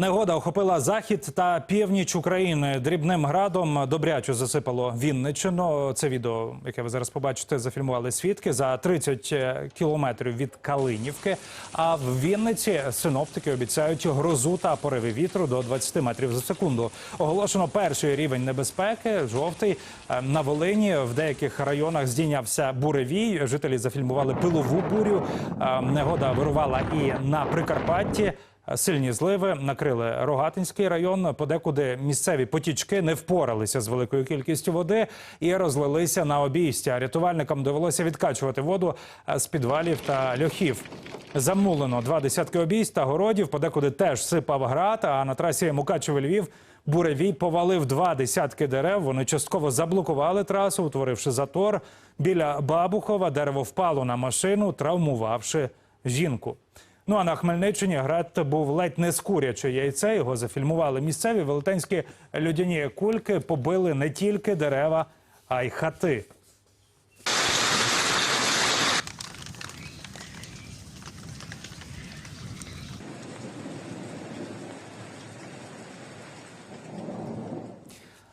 Негода охопила захід та північ України. Дрібним градом добряче засипало Вінниччину. Це відео, яке ви зараз побачите, зафільмували свідки за 30 кілометрів від Калинівки. А в Вінниці синоптики обіцяють грозу та пориви вітру до 20 метрів за секунду. Оголошено перший рівень небезпеки. Жовтий Е, на Волині в деяких районах здійнявся буревій. Жителі зафільмували пилову бурю. Е, Негода вирувала і на Прикарпатті. Сильні зливи накрили Рогатинський район. Подекуди місцеві потічки не впоралися з великою кількістю води і розлилися на обійстя. Рятувальникам довелося відкачувати воду е, з підвалів та льохів. Замулено два десятки обійсть та городів. Подекуди теж сипав град. А на трасі Мукачево Львів буревій повалив два десятки дерев. Вони частково заблокували трасу, утворивши затор. Біля Бабухова дерево впало на машину, травмувавши жінку. Ну а на Хмельниччині град був ледь не з куряче яйце. Його зафільмували місцеві велетенські людяні кульки побили не тільки дерева, а й хати.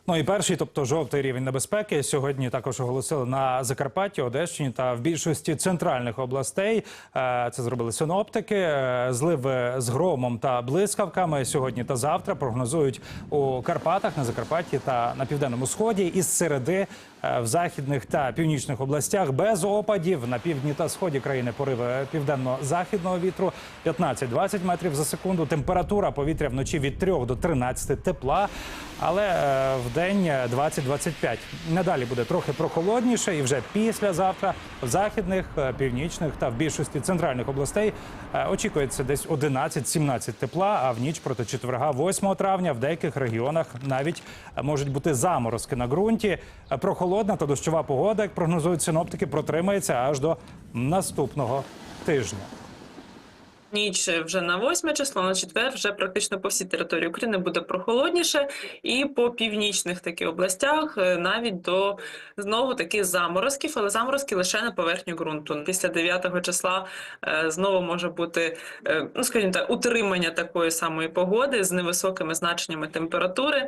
Ну і перший, тобто жовтий рівень небезпеки, сьогодні також оголосили на Закарпатті, Одещині та в більшості центральних областей. Е, Це зробили синоптики. Е, Зливи з громом та блискавками сьогодні та завтра прогнозують у Карпатах, на Закарпатті та на південному сході. Із середи е, в західних та північних областях без опадів на півдні та сході країни пориви південно-західного вітру 15-20 метрів за секунду. Температура повітря вночі від 3 до 13 тепла, але в день 20-25. Надалі буде трохи прохолодніше, і вже післязавтра в західних, е, північних та в більшості центральних областей е, очікується десь 11-17 тепла. А в ніч проти четверга, 8 травня, в деяких регіонах навіть е, можуть бути заморозки на ґрунті. Е, Прохолодна та дощова погода, як прогнозують синоптики, протримається аж до наступного тижня. Ніч вже на 8 число, на четвер вже практично по всій території України буде прохолодніше, і по північних таких областях е, навіть до знову таких заморозків, але заморозки лише на поверхню ґрунту. Після 9 числа е, знову може бути, е, ну скажімо так, утримання такої самої погоди з невисокими значеннями температури.